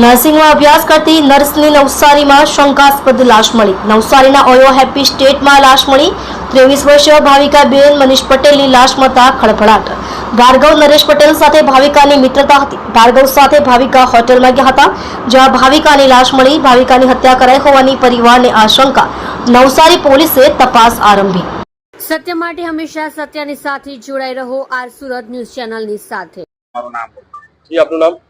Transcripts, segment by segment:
નર્સિંગમાં અભ્યાસ કરતી નર્સની નવસારીમાં શંકાસ્પદ લાશ મળી. નવસારીના ઓયો હેપી સ્ટેટમાં લાશ મળી. ત્રેવીસ વર્ષીય ભાવિકાબેન મનીષ પટેલની લાશ મળતા ખળભળાટ. ભાર્ગવ નરેશ પટેલ સાથે ભાવિકાની મિત્રતા હતી. ભાર્ગવ સાથે ભાવિકા હોટેલમાં ગયા હતા જ્યાં ભાવિકાની લાશ મળી. ભાવિકાની હત્યા કરાઈ હોવાની પરિવારને આશંકા. નવસારી પોલીસે તપાસ આરંભી. સત્ય માટે હંમેશા સત્યની સાથે જોડાઈ રહો આર સુરત ન્યૂઝ ચેનલની સાથે. મારું નામ જી આપનું નામ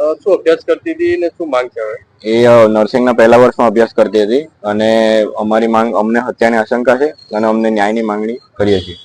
શું અભ્યાસ કરતી હતી ને શું માંગ છે એ નર્સિંગના પહેલા વર્ષમાં અભ્યાસ કરતી હતી અને અમારી માંગ અમને હત્યાની આશંકા છે અને અમને ન્યાયની માંગણી કરીએ છીએ.